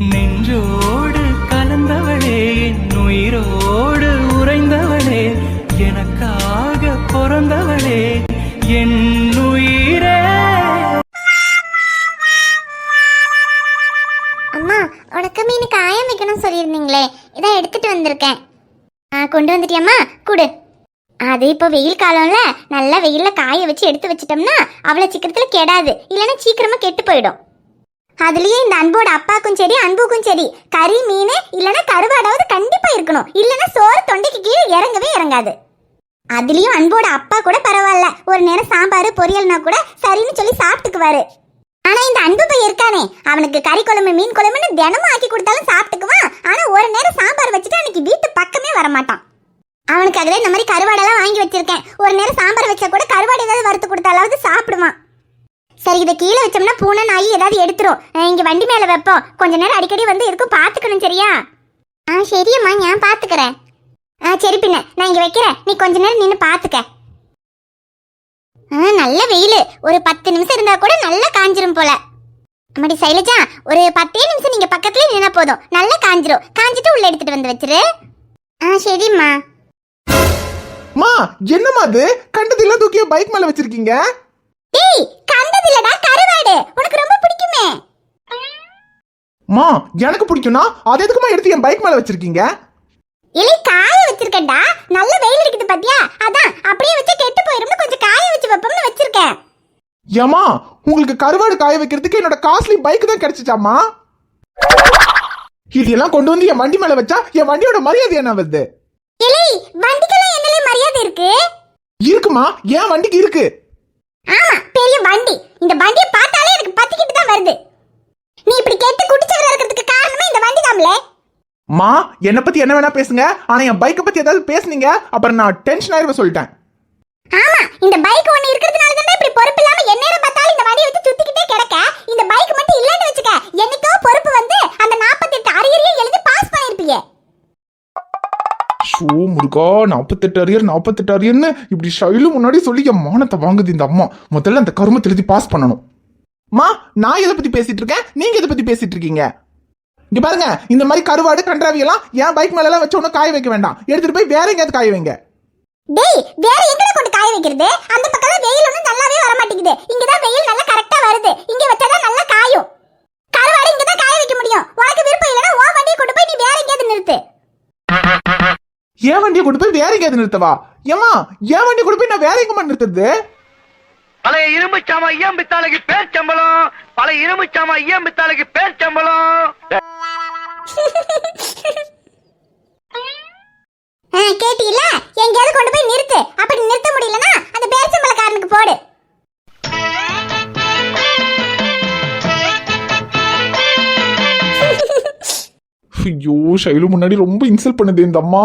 நெஞ்சோடு கலந்தவளே என் உயிரோடு உறைந்தவளே எனக்காக பிறந்தவளே என் உயிரே. அம்மா உனக்கு மீன் காயம் வைக்கணும் சொல்லியிருந்தீங்களே இதான் எடுத்துட்டு வந்திருக்கேன். ஆ கொண்டு வந்துட்டியம்மா? கொடு. அது இப்போ வெயில் காலம்ல நல்லா வெயிலில் காய வச்சு எடுத்து வச்சிட்டோம்னா அவ்வளோ சீக்கிரத்தில் கெடாது. இல்லைன்னா சீக்கிரமாக கெட்டு போயிடும். அதுலயே இந்த அன்போட அப்பாக்கும் சரி அன்புக்கும் சரி கறி மீன் இல்லைன்னா கருவாடாவது கண்டிப்பா இருக்கணும். இல்லைன்னா சோறு தொண்டைக்கு கீழே இறங்கவே இறங்காது. அதுலயும் அன்போட அப்பா கூட பரவாயில்ல. ஒரு நேரம் சாம்பார் பொரியல்னா கூட சரின்னு சொல்லி சாப்பிட்டுக்குவாரு. ஆனா இந்த அன்பு பையன் இருக்கானே அவனுக்கு கறி குழம்பு மீன் குழம்புன்னு தினமும் ஆக்கி கொடுத்தாலும் சாப்பிட்டுக்குவான். ஆனா ஒரு நேரம் சாம்பார் வச்சுட்டு அன்னைக்கு வீட்டு பக்கமே வரமாட்டான். அவனுக்காகவே இந்த மாதிரி கருவாடெல்லாம் வாங்கி வச்சிருக்கேன். ஒரு நேரம் சாம்பார் வச்சா கூட கருவாடு ஏதாவது வறுத்து கொடுத்தாலாவது சரி இதை கீழே வச்சோம்னா பூனை நாய் ஏதாவது எடுத்துரும். இங்க வண்டி மேல வைப்போம். கொஞ்ச நேரம் அடிக்கடி வந்து இருக்கும். பாத்துக்கணும் சரியா? ஆ சரியம்மா நான் பாத்துக்கிறேன் ஆ சரி பின்ன நான் இங்க வைக்கிறேன். நீ கொஞ்ச நேரம் நின்று பாத்துக்க ஆ நல்ல வெயில். ஒரு பத்து நிமிஷம் இருந்தா கூட நல்லா காஞ்சிரும் போல. அம்மாடி சைலஜா ஒரு பத்தே நிமிஷம் நீங்க பக்கத்துலயே நின்னா போதும். நல்லா காஞ்சிரும். காஞ்சிட்டு உள்ள எடுத்துட்டு வந்து வச்சிரு. ஆ சரிம்மா மா என்னம்மா அது? கண்டதெல்லாம் தூக்கி பைக் மேல வச்சிருக்கீங்க? டேய் கண்டதில்லடா கருவாடு உனக்கு ரொம்ப பிடிக்குமே. மா எனக்கு பிடிக்கும்னா அது எதுக்குமா எடுத்து என் பைக் மேல வச்சிருக்கீங்க? இலை காய வச்சிருக்கேன்டா. நல்ல வெயில் இருக்குது பாத்தியா? அதான் அப்படியே வச்சு கெட்டு போயிரும்னு கொஞ்சம் காய வச்சு வைப்போம்னு வச்சிருக்கேன். ஏமா உங்களுக்கு கருவாடு காய வைக்கிறதுக்கு என்னோட காஸ்ட்லி பைக் தான் கிடைச்சிச்சாமா இதெல்லாம் கொண்டு வந்து என் வண்டி மேல வச்சா என் வண்டியோட மரியாதை என்ன வருது? இலை வண்டிக்கெல்லாம் என்னலே மரியாதை இருக்கு? இருக்குமா என் வண்டிக்கு இருக்கு. ஆமா பெரிய வண்டி. இந்த வண்டியை பார்த்தாலே எனக்கு பத்திக்கிட்டு தான் வருது. நீ இப்படி கெட்டு குட்டிச்சவரா இருக்கிறதுக்கு காரணமே இந்த வண்டி தான்ல. மா என்னை பத்தி என்ன வேணா பேசுங்க. ஆனா என் பைக்கை பத்தி ஏதாவது பேசுனீங்க. அப்புறம் நான் டென்ஷன் ஆயிருவேன் சொல்லிட்டேன். ஆமா இந்த பைக் ஒண்ணு இருக்கிறதுனால தானே இப்படி பொறுப்பு இல்லாம எந்நேரம் பார்த்தாலும் இந்த வண்டியை வச்சு சுத்திக்கிட்டே கிடக்க. இந்த பைக் மட்டும் இல்லன்னு வச்சுக்க. என்னைக்கோ பொறுப்பு வந்து அந்த 48 அரியரையும் எழுதி பாஸ் பண்ணிருப்பீங்க ஷோ முருகா நாற்பத்தெட்டு அரியர் நாற்பத்தெட்டு அரியர்னு இப்படி ஷைலு முன்னாடி சொல்லி என் மானத்தை வாங்குது இந்த அம்மா. முதல்ல அந்த கருமத்தை எழுதி பாஸ் பண்ணணும். மா நான் எதை பத்தி பேசிட்டு இருக்கேன்? நீங்க எதை பத்தி பேசிட்டு இருக்கீங்க? இங்க பாருங்க இந்த மாதிரி கருவாடு கன்றாவி எல்லாம் என் பைக் மேல எல்லாம் வச்சு ஒன்றும் காய வைக்க வேண்டாம். எடுத்துட்டு போய் வேற எங்கேயாவது காய வைங்க. டேய் வேற எங்கட கொண்டு காய வைக்கிறது? அந்த பக்கம் வெயில் ஒன்றும் நல்லாவே வர மாட்டேங்குது இங்க தான் வெயில் நல்லா கரெக்டா வருது. இங்க வச்சாதான் நல்லா காயும். கருவாடு இங்க தான் காய வைக்க முடியும் உனக்கு விருப்பம் இல்லனா உன் வண்டியை கொண்டு போய் நீ வேற எங்கேயாவது நிறுத்து என் வண்டியை கொண்டு போய் வேற எங்கேயாவது நிறுத்தவா? ஏமா என் வண்டியை கொண்டு போய் நான் வேற எங்கம்மா நிறுத்துறது? பழைய இரும்பு சாமா ஐயம் பித்தாளுக்கு பேர் சம்பளம் பழைய இரும்பு சாமா ஐயம் பித்தாளுக்கு பேர் சம்பளம் கேட்டீங்களா? எங்கேயாவது கொண்டு போய் நிறுத்து. அப்படி நிறுத்த முடியலனா அந்த பேரிச்சம்பளக்காரனுக்கு போடு. ஐயோ ஷைலு முன்னாடி ரொம்ப இன்சல்ட் பண்ணுது இந்த அம்மா.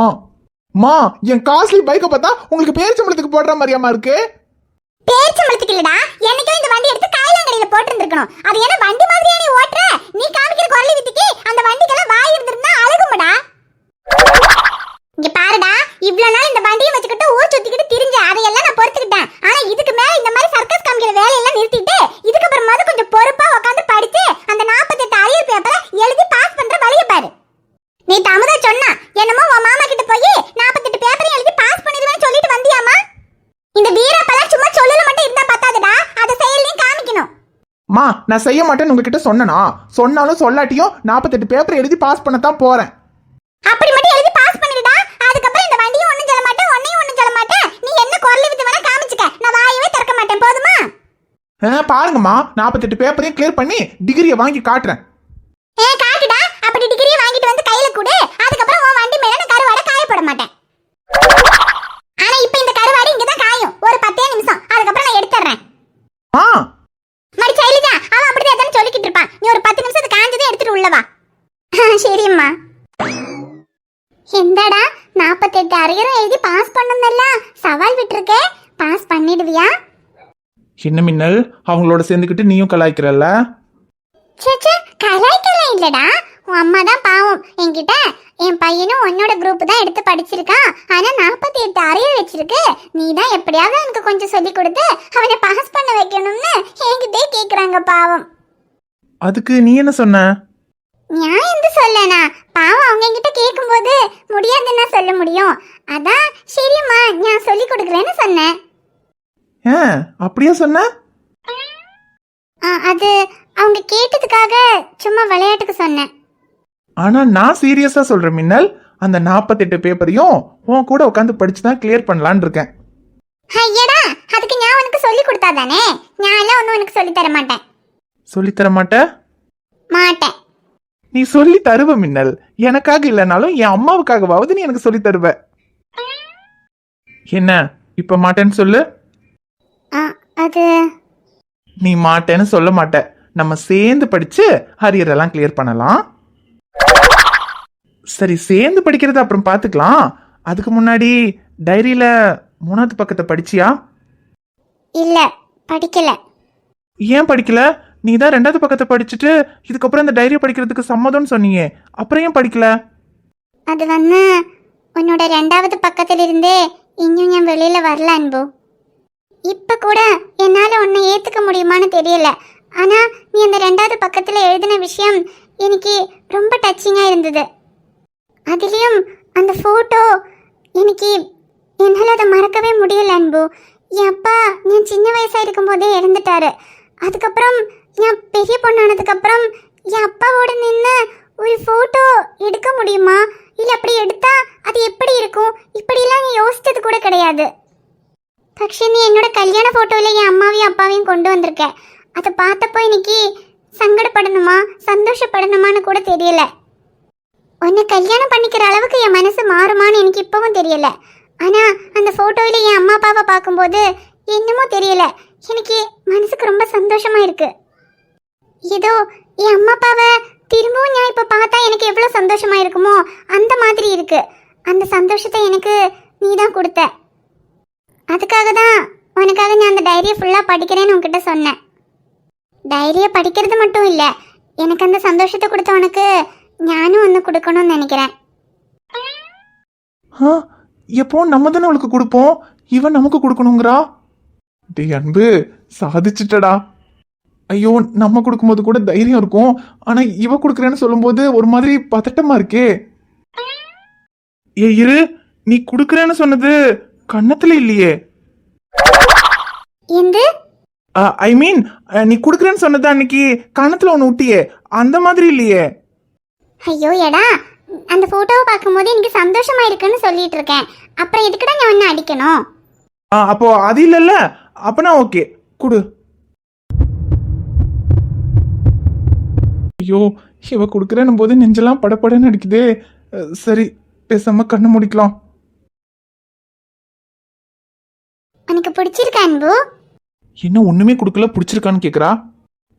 மா என் காஸ்ட்லி பைக்கை பார்த்தா உங்களுக்கு பேரிச்சம்பளத்துக்கு போடுற மாதிரியாமா இருக்கு. பேரிச்சம்பளத்துக்கு இல்லடா. என்னைக்கும் இந்த வண்டி எடுத்து காயிலாங்கடையில போட்டுருந்துருக்கணும். அது என்ன வண்டி மாதிரியா நீ ஓட்டுற? நீ காமிக்கிற குரலி வித்துக்கு அந்த வண்டிக்கெல்லாம் வாய் இருந்திருந்தா அழகுமடா. இங்க பாருடா இவ்வளவு நாள் இந்த வண்டியை வச்சுக்கிட்டு ஊர் சுத்திக்கிட்டு திரிஞ்ச அதையெல்லாம் நான் பொறுத்துக்கிட்டேன். ஆனா இதுக்கு மேல இந்த மாதிரி சர்க்கஸ் காமிக்கிற வேலையெல்லாம் நிறுத்திட்டு இதுக்கப்புறமாவது கொஞ்சம் பொறுப்பா உட்காந்து படிச்சு அந்த 48 அரியர் பேப்பரை எழுதி பாஸ் பண்ற வழிய பாரு நீ தமுதா சொன்னா என்னமோ உன் மாமா கிட்ட போய் 48 பேப்பரையும் எழுதி பாஸ் பண்ணிடுவேன்னு சொல்லிட்டு வந்தியாமா இந்த வீரப்பெல்லாம் சும்மா சொல்லல மட்டும் இருந்தா பத்தாதுடா அதை செயல்லையும் காமிக்கணும் மா நான் செய்ய மாட்டேன்னு உங்ககிட்ட சொன்னனா? சொன்னாலும் சொல்லாட்டியும் நாற்பத்தெட்டு பேப்பர் எழுதி பாஸ் பண்ணத்தான் போறேன். அப்படி மட்டும் எழுதி பாஸ் பண்ணிடுடா. அதுக்கப்புறம் இந்த வண்டியும் ஒண்ணும் சொல்ல மாட்டேன் உன்னையும் ஒண்ணும் சொல்ல மாட்டேன். நீ என்ன குரல் வித்து வேணா காமிச்சுக்க. நான் வாயவே திறக்க மாட்டேன் போதுமா? பாருங்கம்மா. நாற்பத்தெட்டு பேப்பரையும் கிளியர் பண்ணி டிகிரியை வாங்கி காட்டுறேன் ஏ காட்டுடா அப்படி டிகிரியை வாங்கிட்டு வந்து கையில கொடு அதுக்கப்புறம் உன் வண்டி மேல நான் கருவாடை காய போட மாட்டேன் ஆனா இப்ப இந்த கருவாடு இங்க தான் காயும் ஒரு பத்தே நிமிஷம் அதுக்கப்புறம் நான் எடுத்துறேன் ஆ மடி சைலிதா அவன் அப்படிதான் எதாவது சொல்லிக்கிட்டு இருப்பான் நீ ஒரு பத்து நிமிஷம் காஞ்சதே எடுத்துட்டு உள்ளவா சரியம்மா எந்தடா நாற்பத்தெட்டு அரியரும் எழுதி பாஸ் பண்ணணும்ல விட்டுருக்கே பாஸ் பண்ணிடுவியா? என்ன மின்னல் அவங்களோட சேர்ந்துக்கிட்டு நீயும் கலாய்க்கிறல்ல? சேச்சே கலாய்க்கலாம் இல்லடா. உன் அம்மா தான் பாவம். என்கிட்ட என் பையனும் உன்னோட குரூப் தான் எடுத்து படிச்சிருக்கான். ஆனா நாற்பத்தி எட்டு அரியர் வச்சிருக்கு. நீ தான் எப்படியாவது எனக்கு கொஞ்சம் சொல்லி கொடுத்து அவனை பாஸ் பண்ண வைக்கணும்னு என்கிட்டே கேக்குறாங்க பாவம். அதுக்கு நீ என்ன சொன்ன? நான் எந்த சொல்லனா. பாவம் அவங்க என்கிட்ட கேட்கும்போது முடியாதுன்னா சொல்ல முடியும். அதான் சரிம்மா நான் சொல்லி கொடுக்குறேன்னு சொன்னேன். ஆ அப்படியா சொன்ன? ஆ, அது அவங்க கேட்டதுக்காக சும்மா விளையாட்டுக்கு சொன்னேன். ஆனா நான் சீரியஸா சொல்றேன் மின்னல். அந்த நாற்பத்தெட்டு பேப்பரையும் உன் கூட உட்காந்து படிச்சு தான் கிளியர் பண்ணலான்னு இருக்கேன். ஐயடா அதுக்கு நான் உனக்கு சொல்லி கொடுத்தா தானே? நான் எல்லாம் ஒன்றும் உனக்கு சொல்லி தர மாட்டேன். சொல்லித் தர மாட்ட? மாட்டேன். நீ சொல்லி தருவ மின்னல். எனக்காக இல்லைனாலும் என் அம்மாவுக்காகவாவது நீ எனக்கு சொல்லி தருவ. என்ன? இப்ப மாட்டேன்னு சொல்லு. ஆ, அது? நீ மாட்டேன்னு சொல்ல மாட்ட. நம்ம சேர்ந்து படிச்சு ஹரியர் எல்லாம் கிளியர் பண்ணலாம். சரி சேர்ந்து படிக்கிறத அப்புறம் பார்த்துக்கலாம் அதுக்கு முன்னாடி டைரியில மூணாவது பக்கத்தை படிச்சியா? இல்ல படிக்கல. ஏன் படிக்கல? நீ தான் ரெண்டாவது பக்கத்தை படிச்சுட்டு இதுக்கப்புறம் இந்த டைரியை படிக்கிறதுக்கு சம்மதம்னு சொன்னியே. அப்புறம் ஏன் படிக்கல? அது வந்து உன்னோட ரெண்டாவது பக்கத்திலிருந்தே இன்னும் என் வெளியில வரல அன்பு. இப்ப கூட என்னால உன்னை ஏத்துக்க முடியுமான்னு தெரியல. ஆனா நீ அந்த ரெண்டாவது பக்கத்துல எழுதின விஷயம் எனக்கு ரொம்ப டச்சிங்கா இருந்தது. அதுலயும் அந்த போட்டோ எனக்கு என்னால அதை மறக்கவே முடியல அன்பு. என் அப்பா நான் சின்ன வயசா இருக்கும்போதே இறந்துட்டாரு. அதுக்கப்புறம் என் பெரிய பொண்ணானதுக்கப்புறம் என் அப்பாவோட நின்று ஒரு ஃபோட்டோ எடுக்க முடியுமா? இல்லை அப்படி எடுத்தா அது எப்படி இருக்கும்? இப்படிலாம் நீ யோசித்தது கூட கிடையாது. பக்ஷே நீ என்னோட கல்யாண ஃபோட்டோவில் என் அம்மாவையும் அப்பாவையும் கொண்டு வந்திருக்க. அதை பார்த்தப்போ இன்னைக்கு சங்கடப்படணுமா? சந்தோஷப்படணுமான்னு கூட தெரியல. உன்னை கல்யாணம் பண்ணிக்கிற அளவுக்கு என் மனசு மாறுமான்னு எனக்கு இப்போவும் தெரியல. ஆனால் அந்த ஃபோட்டோவில் என் அம்மா அப்பாவை பார்க்கும்போது என்னமோ தெரியல. எனக்கு மனசுக்கு ரொம்ப சந்தோஷமாக இருக்குது ஏதோ என் அம்மா அப்பாவை திரும்பவும் நான் இப்போ பார்த்தா எனக்கு எவ்வளோ சந்தோஷமாக இருக்குமோ அந்த மாதிரி இருக்கு. அந்த சந்தோஷத்தை எனக்கு நீ தான் கொடுத்த. அதுக்காக தான் உனக்காக நான் அந்த டைரியை ஃபுல்லாக படிக்கிறேன்னு உன்கிட்ட சொன்னேன். டைரியை படிக்கிறது மட்டும் இல்லை எனக்கு அந்த சந்தோஷத்தை கொடுத்த உனக்கு ஞானும் ஒன்று கொடுக்கணும்னு நினைக்கிறேன். ஆ எப்போ நம்ம தானே அவளுக்கு கொடுப்போம்? இவன் நமக்கு கொடுக்கணுங்கிறா? டேய் அன்பு சாதிச்சிட்டடா. ஐயோ நம்ம கொடுக்கும்போது கூட தைரியம் இருக்கும். ஆனா இவ கொடுக்குறேன்னு சொல்லும்போது ஒரு மாதிரி பதட்டமா இருக்கே. ஏ இரு. நீ கொடுக்குறேன்னு சொன்னது கன்னத்துல இல்லையே. ஐ மீன் நீ கொடுக்குறேன்னு சொன்னது அன்னைக்கு கன்னத்துல ஒன்று விட்டியே அந்த மாதிரி இல்லையே. ஐயோ எடா. அந்த ஃபோட்டோவை பார்க்கும்போது எனக்கு சந்தோஷமா இருக்குன்னு சொல்லிட்டு இருக்கேன். அப்புறம் எதுக்குடா நான் ஒன்று அடிக்கணும்? அப்போ அது இல்லைல்ல. அப்பனா ஓகே. கொடு. ஐயோ இவ கொடுக்குறேன்னும் போது நெஞ்செல்லாம் படபடன்னு அடிக்குதே. சரி பேசாம கண்ணு முடிக்கலாம். உனக்கு பிடிச்சிருக்கா அன்பு? என்ன ஒண்ணுமே கொடுக்கல பிடிச்சிருக்கான்னு கேக்குறா?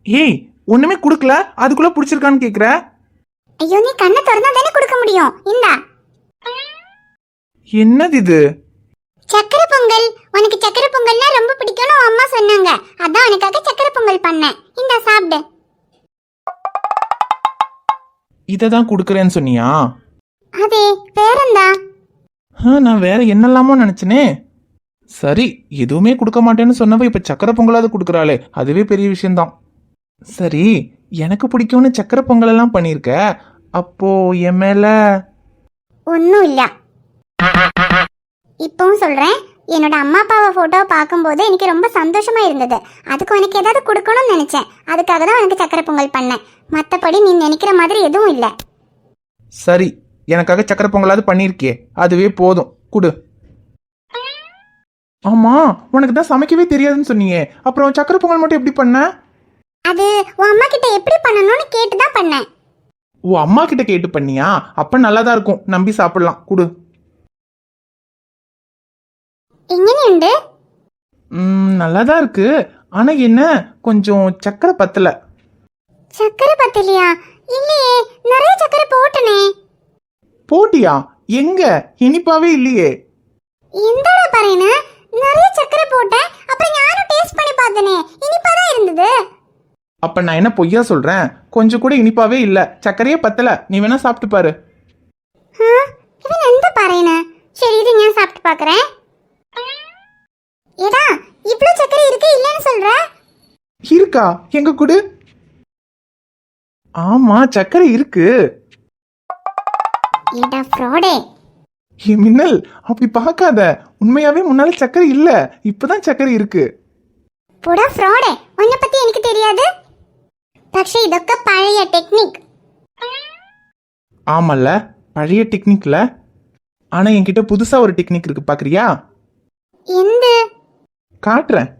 ஏய் ஒண்ணுமே கொடுக்கல அதுக்குள்ள பிடிச்சிருக்கான்னு கேக்குற? ஐயோ நீ கண்ணை திறந்தா தானே கொடுக்க முடியும். இந்தா. என்னது இது? சக்கரை பொங்கல். உனக்கு சக்கரை பொங்கல்னா ரொம்ப பிடிக்கும்னு அம்மா சொன்னாங்க. அதான் உனக்காக சக்கரை பொங்கல் பண்ணேன். இந்தா சாப்பிடு. இதை தான் கொடுக்குறேன்னு சொன்னியா? அதே பேரந்தா? ஆ, நான் வேற என்னெல்லாமோ நினைச்சனே. சரி எதுவுமே கொடுக்க மாட்டேன்னு சொன்னவ இப்ப சக்கரை பொங்கலாவது கொடுக்குறாளே. அதுவே பெரிய விஷயம்தான். சரி எனக்கு பிடிக்கும்னு சக்கரை பொங்கல் எல்லாம் பண்ணியிருக்க. அப்போ என் மேல? ஒன்றும் இல்லை. இப்பவும் சொல்கிறேன் என்னோட அம்மா அப்பாவை ஃபோட்டோவை பார்க்கும்போது எனக்கு ரொம்ப சந்தோஷமா இருந்தது. அதுக்கு உனக்கு ஏதாவது கொடுக்கணும்னு நினச்சேன். அதுக்காக தான் உனக்கு சக்கரை பொங்கல் பண்ணேன். மற்றபடி நீ நினைக்கிற மாதிரி எதுவும் இல்லை. சரி எனக்காக சக்கரை பொங்கலாவது பண்ணியிருக்கியே அதுவே போதும். குடு. ஆமா உனக்கு தான் சமைக்கவே தெரியாதுன்னு சொன்னியே. அப்புறம் சக்கரை பொங்கல் மட்டும் எப்படி பண்ண? அது உன் அம்மா கிட்ட எப்படி பண்ணணும்னு கேட்டு தான் பண்ணேன். ஓ அம்மா கிட்ட கேட்டு பண்ணியா? அப்ப நல்லா தான் இருக்கும். நம்பி சாப்பிடலாம். குடு. எங்கேயுண்டு ம் நல்லா தான் இருக்கு. ஆனா என்ன கொஞ்சம் சக்கரை பத்தல. சக்கரை பத்தலையா? இல்லையே நிறைய சக்கரை போட்டனே. போட்டியா? எங்க? இனிப்பாவே இல்லையே. எந்தடா பாருன்னு நிறைய சக்கரை போட்டேன் அப்புறம் யாரும் டேஸ்ட் பண்ணி பார்த்தனே. இனிப்பா தான் இருந்தது. அப்ப நான் என்ன பொய்யா சொல்றேன்? கொஞ்சம் கூட இனிப்பாவே இல்ல. சக்கரையே பத்தல. நீ வேணா சாப்பிட்டு பாரு. இவன் எந்த பாறையின சரி இது நான் சாப்பிட்டு பார்க்கறேன். ஏடா இவ்ளோ சக்கரை இருக்கு இல்லைன்னு சொல்ற இருக்கா எங்க குடு ஆமா சர்க்கரை இருக்கு ஏடா ஃப்ராடே ஏ மின்னல் அப்படி பார்க்காத உண்மையாவே முன்னால சர்க்கரை இல்ல இப்பதான் சர்க்கரை இருக்கு போடா ஃப்ராடே உன்னை பத்தி எனக்கு தெரியாது പക്ഷേ ഇതൊക്കെ പഴയ ടെക്നിക് ஆமால்ல பழைய டெக்னிக்ல ஆனா என்கிட்ட புதுசா ஒரு டெக்னிக் இருக்கு பாக்குறியா എന്ത് காட்டுறேன்.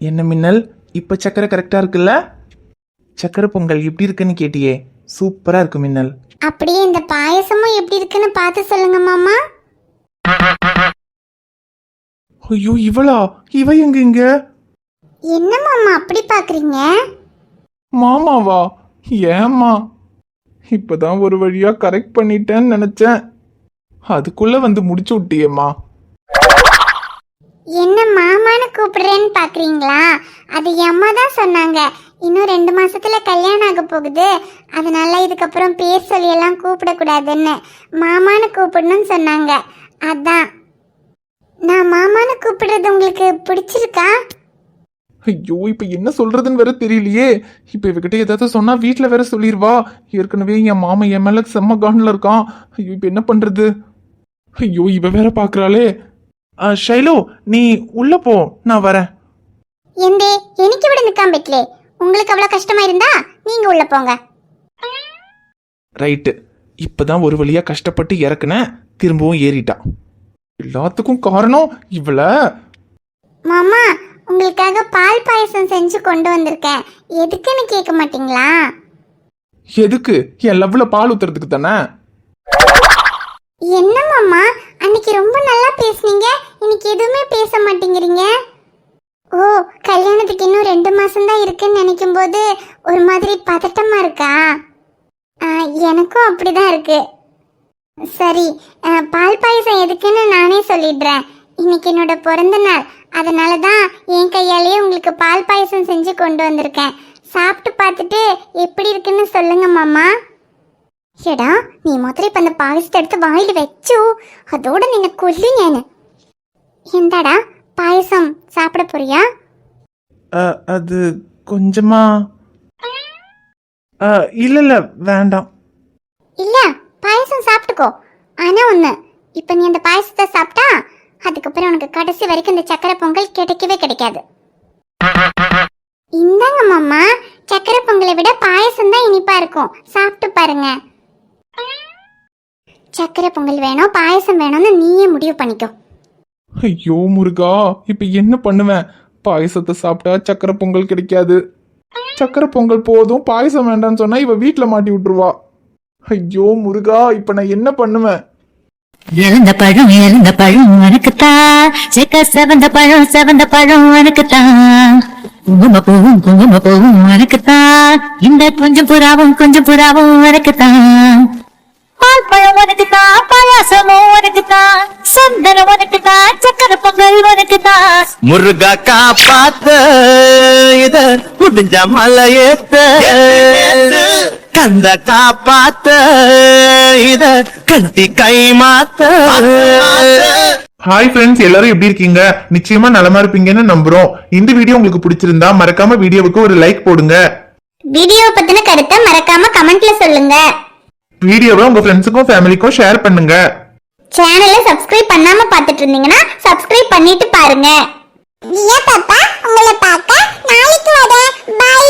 என்ன மின்னல்? இப்ப சக்கரை கரெக்டா இருக்குல்ல? சக்கரை பொங்கல் எப்படி இருக்குன்னு கேட்டியே. சூப்பரா இருக்கு மின்னல். அப்படியே இந்த பாயசமும் எப்படி இருக்குன்னு பார்த்து சொல்லுங்க மாமா. ஐயோ இவளா? இவ எங்க இங்க? என்ன மாமா அப்படி பாக்குறீங்க மாமாவா? ஏம்மா? இப்பதான் ஒரு வழியா கரெக்ட் பண்ணிட்டேன்னு நினைச்சேன். அதுக்குள்ள வந்து முடிச்சு விட்டியேம்மா. என்ன மாமான்னு கூப்பிடுறேன்னு பார்க்குறீங்களா அது எம்மா அம்மா தான் சொன்னாங்க. இன்னும் ரெண்டு மாசத்துல கல்யாணம் ஆக போகுது. அதனால இதுக்கப்புறம் பேர் சொல்லியெல்லாம் கூப்பிடக்கூடாதுன்னு மாமான்னு கூப்பிடணும்னு சொன்னாங்க. அதான். நான் மாமான்னு கூப்பிடுறது உங்களுக்கு பிடிச்சிருக்கா? ஐயோ இப்போ என்ன சொல்றதுன்னு வேற தெரியலையே. இப்போ இவகிட்ட ஏதாவது சொன்னா வீட்டில் வேற சொல்லிடுவா ஏற்கனவே என் மாமா என் மேல செம்ம கான்ல இருக்கான். ஐயோ இப்போ என்ன பண்றது? ஐயோ இவ வேற பாக்குறாளே. ஷைலு நீ உள்ள போ. நான் வரேன். எந்தே எனக்கு விட நிக்காம பெட்லே? உங்களுக்கு அவ்வளவு கஷ்டமா இருந்தா நீங்க உள்ள போங்க. ரைட்டு. இப்பதான் ஒரு வழியா கஷ்டப்பட்டு இறக்குனேன் திரும்பவும் ஏறிட்டா. எல்லாத்துக்கும் காரணம் இவள. மாமா உங்களுக்காக பால் பாயசம் செஞ்சு கொண்டு வந்திருக்கேன். எதுக்குன்னு கேட்க மாட்டீங்களா? எதுக்கு? என் லவ்ல பால் ஊத்துறதுக்கு தானே? என்ன மாமா? அன்னைக்கு ரொம்ப நல்லா பேசுனீங்க. இன்னைக்கு எதுவுமே பேச மாட்டேங்கிறீங்க. ஓ கல்யாணத்துக்கு இன்னும் ரெண்டு மாசம்தான் இருக்குன்னு நினைக்கும் போது ஒரு மாதிரி பதட்டமா இருக்கா? ஆ, எனக்கும் அப்படிதான் இருக்கு. சரி பால் பாயசம் எதுக்குன்னு நானே சொல்லிடுறேன். இன்னைக்கு என்னோட பிறந்த நாள். அதனால தான் என் கையாலேயே உங்களுக்கு பால் பாயசம் செஞ்சு கொண்டு வந்திருக்கேன். சாப்பிட்டு பார்த்துட்டு எப்படி இருக்குன்னு சொல்லுங்க மாமா. എടാ നീ മാത്രം ഇപ്പൊ அந்த പായസത്തെ എടുത്ത് വായിൽ വെച്ചു അതോടെ നിന്നെ കൊല്ലും ഞാന് എന്താടാ പായസം സാപ്പിട പോറിയാ அ, அது கொஞ்சமா அ, இல்ல இல்ல வேண்டாம் இல்ல பாயசம் சாப்பிட்டுக்கோ ஆனா ஒண்ணு இப்ப நீ அந்த பாயசத்தை சாப்பிட்டா அதுக்கப்புறம் உனக்கு கடைசி வரைக்கும் இந்த சக்கரை பொங்கல் கிடைக்கவே கிடைக்காது இந்தாங்க மாமா சக்கரை பொங்கலை விட பாயசம் தான் இனிப்பா இருக்கும் சாப்பிட்டு பாருங்க சக்கரை பொங்கல் வேணும் பாயசம் வேணும்னு நீயே முடிவு பண்ணிக்கோ. ஐயோ முருகா இப்ப என்ன பண்ணுவேன்? பாயசத்தை சாப்பிட்டா சக்கரை பொங்கல் கிடைக்காது. சக்கரை பொங்கல் போதும் பாயசம் வேண்டாம்னு சொன்னா இவ வீட்ல மாட்டி விட்டுருவா. ஐயோ முருகா இப்ப நான் என்ன பண்ணுவேன்? இழந்த பழம் இழந்த பழம் உனக்குத்தான் செக்க செவந்த பழம் செவந்த பழம் உனக்குத்தான் குங்கும பூவும் குங்கும பூவும் உனக்குத்தான் இந்த கொஞ்சம் புறாவும் கொஞ்சம் புறாவும் உனக்குத்தான் பால் பழம் உனக்குத்தான் பாயாசமும் உனக்குத்தான் சந்தனம் உனக்குத்தான் சக்கரை பொங்கல் உனக்குத்தான் முருகா காப்பாத்த இத முடிஞ்ச மலையேத்த கந்த காப்பாத்த இத கட்டி கை மாத்த. ஹாய் ஃப்ரெண்ட்ஸ் எல்லாரும் எப்படி இருக்கீங்க? நிச்சயமா நலமா இருப்பீங்கன்னு நம்புறோம். இந்த வீடியோ உங்களுக்கு பிடிச்சிருந்தா மறக்காம வீடியோவுக்கு ஒரு லைக் போடுங்க. வீடியோ பத்தின கருத்தை மறக்காம கமெண்ட்ல சொல்லுங்க. வீடியோவை உங்க ஃப்ரெண்ட்ஸுக்கும் ஃபேமிலிக்கும் ஷேர் பண்ணுங்க. சேனலை சப்ஸ்கிரைப் பண்ணாம பார்த்துட்டு இருந்தீங்கன்னா சப்ஸ்கிரைப் பண்ணிட்டு பாருங்க. பாப்பா? உங்களை பார்க்க நாளைக்கு வரேன் பை